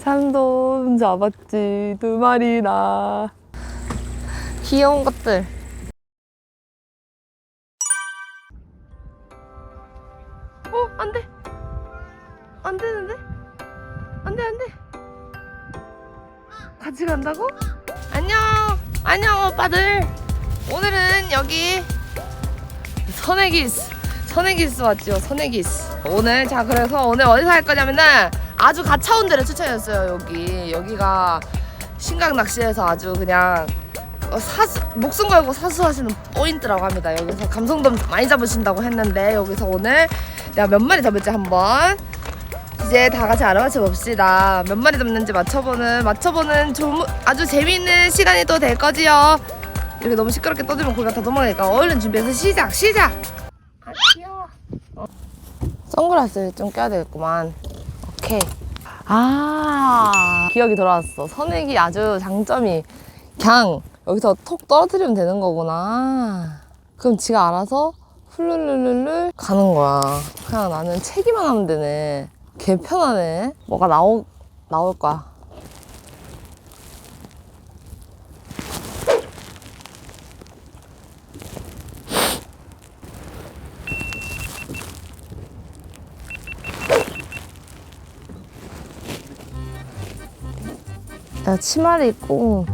산돈 잡았지 두 마리나. 귀여운 것들. 어 안 돼. 안 되는데? 안 돼 안 돼. 같이 간다고? 안녕. 안녕 오빠들. 오늘은 여기 선해기스 선해기스 왔죠 선해기스 오늘 자 그래서 오늘 어디서 할 거냐면은 아주 가차운 데를 추천했어요 여기. 여기가 신각 낚시에서 아주 그냥 어, 사수 목숨 걸고 사수하시는 포인트라고 합니다. 여기서 감성돔 많이 잡으신다고 했는데 여기서 오늘 내가 몇 마리 잡을지 한번 이제 다 같이 알아맞혀 봅시다. 몇 마리 잡는지 맞춰보는 맞춰보는 좀 아주 재미있는 시간이 또 될 거지요. 이렇게 너무 시끄럽게 떠들면 고기가 다 도망가니까 얼른 준비해서 시작 시작! 아 귀여워. 어. 선글라스를 좀 껴야 되겠구만 오케이 아. 기억이 돌아왔어. 선액이 아주 장점이. 그냥 여기서 톡 떨어뜨리면 되는 거구나. 그럼 지가 알아서 훌룰룰룰룰 가는 거야. 그냥 나는 채기만 하면 되네. 개 편하네. 뭐가 나오, 나올 거야 나 치마를 입고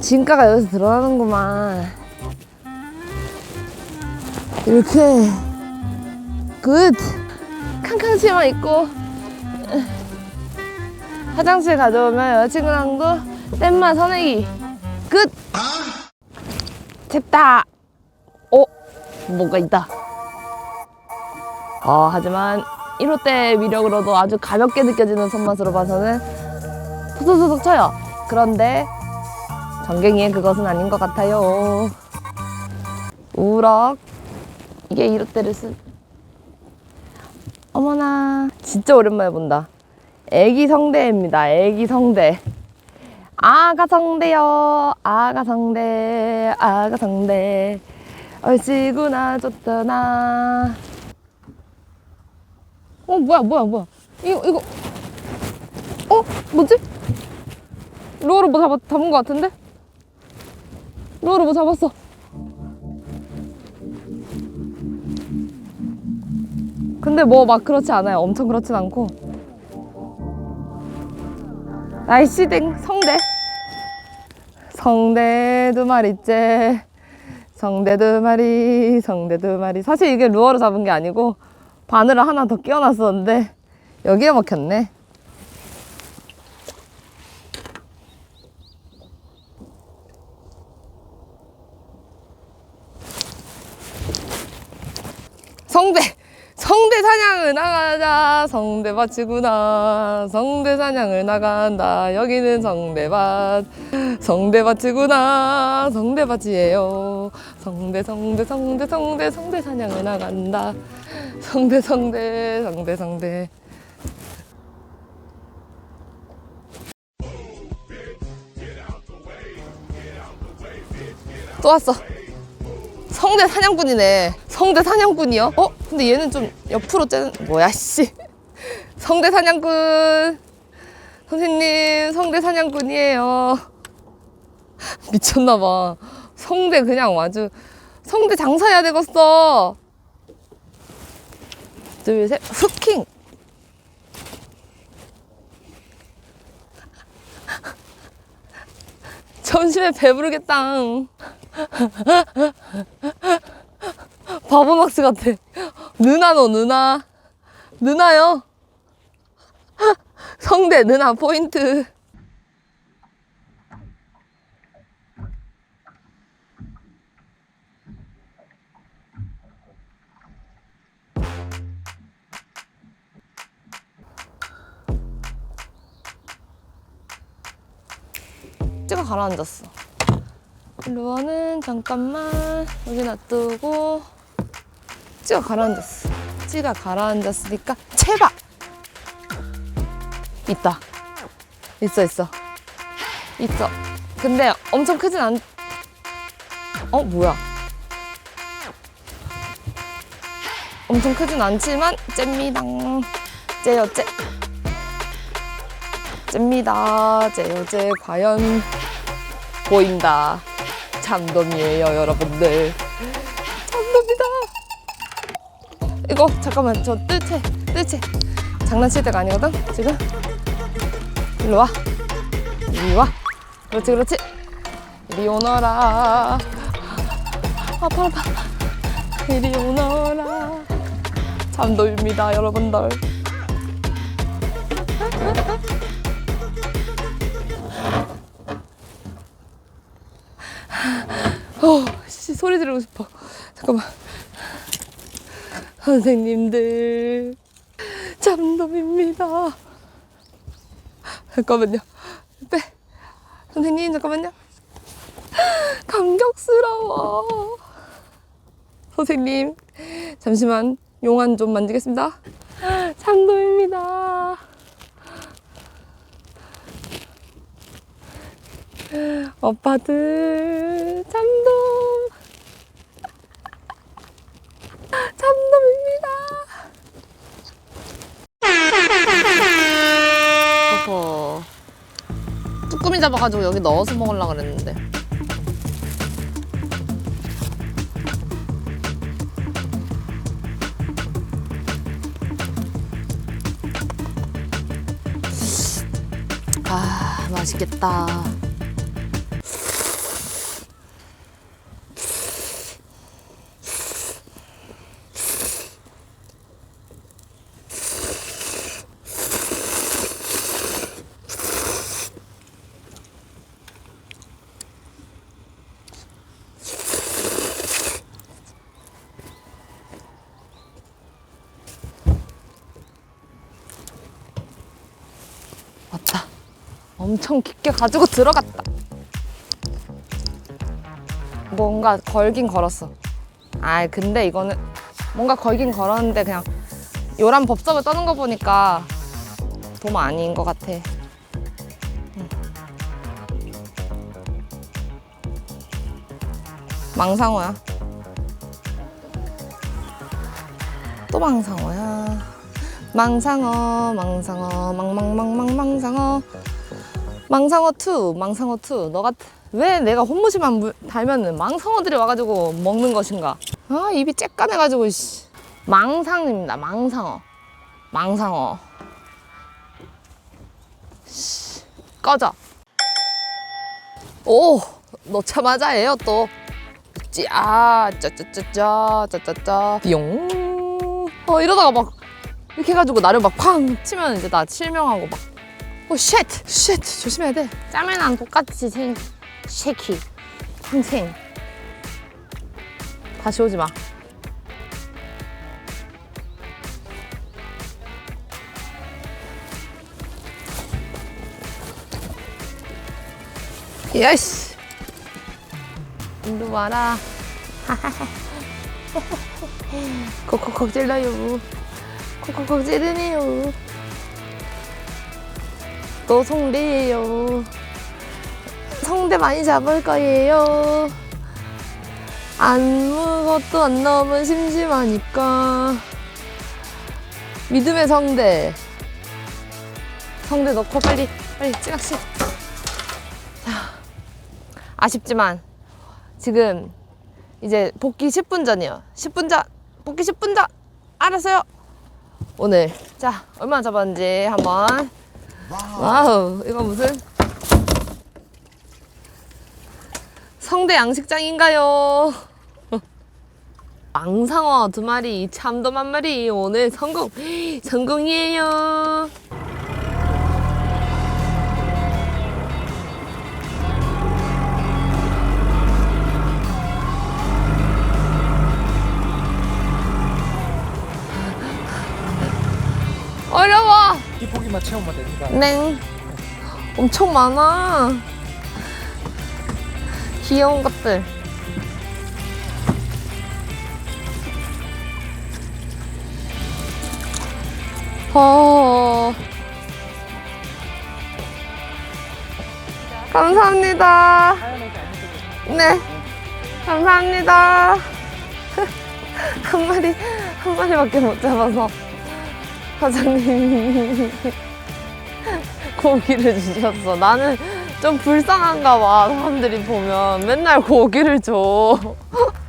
진가가 여기서 드러나는구만. 이렇게 굿 캉캉 치마 입고 화장실 가져오면 여자친구랑도 땜마 선애기. 끝 됐다. 어? 뭐가 있다. 어 하지만 1호 때 위력으로도 아주 가볍게 느껴지는 손맛으로 봐서는 톡톡톡 쳐요. 그런데 전갱이의 그것은 아닌 것 같아요. 우럭 이게 이럴 때를 쓴 어머나 진짜 오랜만에 본다. 애기 성대입니다. 애기 성대. 아가 성대요. 아가 성대. 아가 성대. 얼씨구나 좋더나. 어 뭐야 뭐야 뭐야 이거 이거 어 뭐지? 루어로 뭐 잡았, 잡은 것 같은데? 루어로 뭐 잡았어. 근데 뭐 막 그렇지 않아요. 엄청 그렇진 않고. 날씨댕 성대. 성대 두 마리째. 성대 두 마리, 성대 두 마리. 사실 이게 루어로 잡은 게 아니고 바늘을 하나 더 끼워놨었는데 여기에 먹혔네. 성대 성대 사냥을 나가자. 성대 밭이구나. 성대 사냥을 나간다. 여기는 성대 밭. 성대 밭이구나. 성대 밭이에요. 성대 성대 성대 성대 성대 사냥을 나간다. 성대 성대 성대 성대 또 왔어. 성대 사냥꾼이네. 성대 사냥꾼이요? 어? 근데 얘는 좀 옆으로 째는 뭐야 씨. 성대 사냥꾼. 선생님, 성대 사냥꾼이에요. 미쳤나 봐. 성대 그냥 아주 성대 장사해야 되겠어. 둘, 셋, 후킹. 점심에 배부르겠다. 바보 낚시 같아. 누나 너 누나. 누나요. 성대 누나 포인트. 찌가 가라앉았어. 루어는 잠깐만 여기 놔두고 찌가 가라앉았어. 찌가 가라앉았으니까 채바! 있다. 있어 있어. 있어. 근데 엄청 크진 않... 어 뭐야? 엄청 크진 않지만 잼미당 째요 째 쨉니다. 제 여제 과연 보인다. 참돔이에요, 여러분들. 이거 잠깐만 저 뜰채 뜰채 장난칠 때가 아니거든 지금. 일로 와. 이리 와. 그렇지 그렇지. 이리 오너라. 아파 아파. 이리 오너라. 참돔입니다, 여러분들. 어, 씨, 소리 지르고 싶어. 잠깐만. 선생님들, 참돔입니다. 잠깐만요. 빼. 선생님, 잠깐만요. 감격스러워. 선생님, 잠시만 용안 좀 만지겠습니다. 참돔입니다. 오빠들 참돔 참돔 쭈꾸미 잡아가지고 여기 넣어서 먹으려고 그랬는데. 아, 맛있겠다. 왔다. 엄청 깊게 가지고 들어갔다. 뭔가 걸긴 걸었어. 아 근데 이거는 뭔가 걸긴 걸었는데 그냥 요란 법석을 떠는 거 보니까 도마 아닌 것 같아. 응. 망상어야. 또 망상어야. 망상어, 망상어, 망망망망 망상어. 망상어 2, 망상어 2. 너가 왜 내가 혼무시만 물- 달면은 망상어들이 와가지고 먹는 것인가? 아 입이 쬐깐해가지고 씨. 망상입니다. 망상어. 망상어. 씨, 꺼져. 오, 넣자마자 해요 또. 짜, 짜짜짜 짜, 짜짜짜, 뿅. 어 이러다가 막 이렇게 해가지고 나를 막 쾅 치면 이제 나 실명하고 막. 오 쉣! 쉣! 조심해야 돼. 짬에랑 똑같이 생 쉐키 평생 다시 오지 마. 야씨 일로 와라 콕콕콕 찔러요 콕콕콕 찌르네요. 또 성대예요. 성대 많이 잡을 거예요. 아무것도 안 나오면 심심하니까. 믿음의 성대. 성대 넣고 빨리 빨리 찌각시 자 아쉽지만 지금 이제 복귀 10분 전이요. 10분 전 복귀 10분 전. 알았어요 오늘. 자 얼마나 잡았는지 한번. 와우 이거 무슨? 성대 양식장인가요? 망상어 두 마리 참돔 한 마리 오늘 성공 성공이에요 어려워. 이 포기만 채우면 됩니다. 냉 엄청 많아. 귀여운 것들. 어. 감사합니다. 네. 감사합니다. 한 마리 한 마리밖에 못 잡아서 사장님 고기를 주셨어. 나는 좀 불쌍한가 봐. 사람들이 보면 맨날 고기를 줘.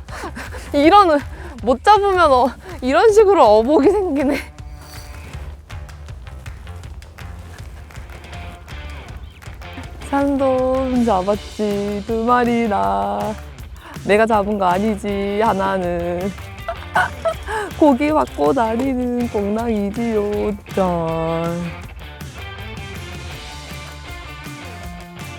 이런 못 잡으면 어, 이런 식으로 어복이 생기네. 산돈 잡았지 두 마리나. 내가 잡은 거 아니지 하나는. 고기 받고 다니는 꽁랑이지요. 짠.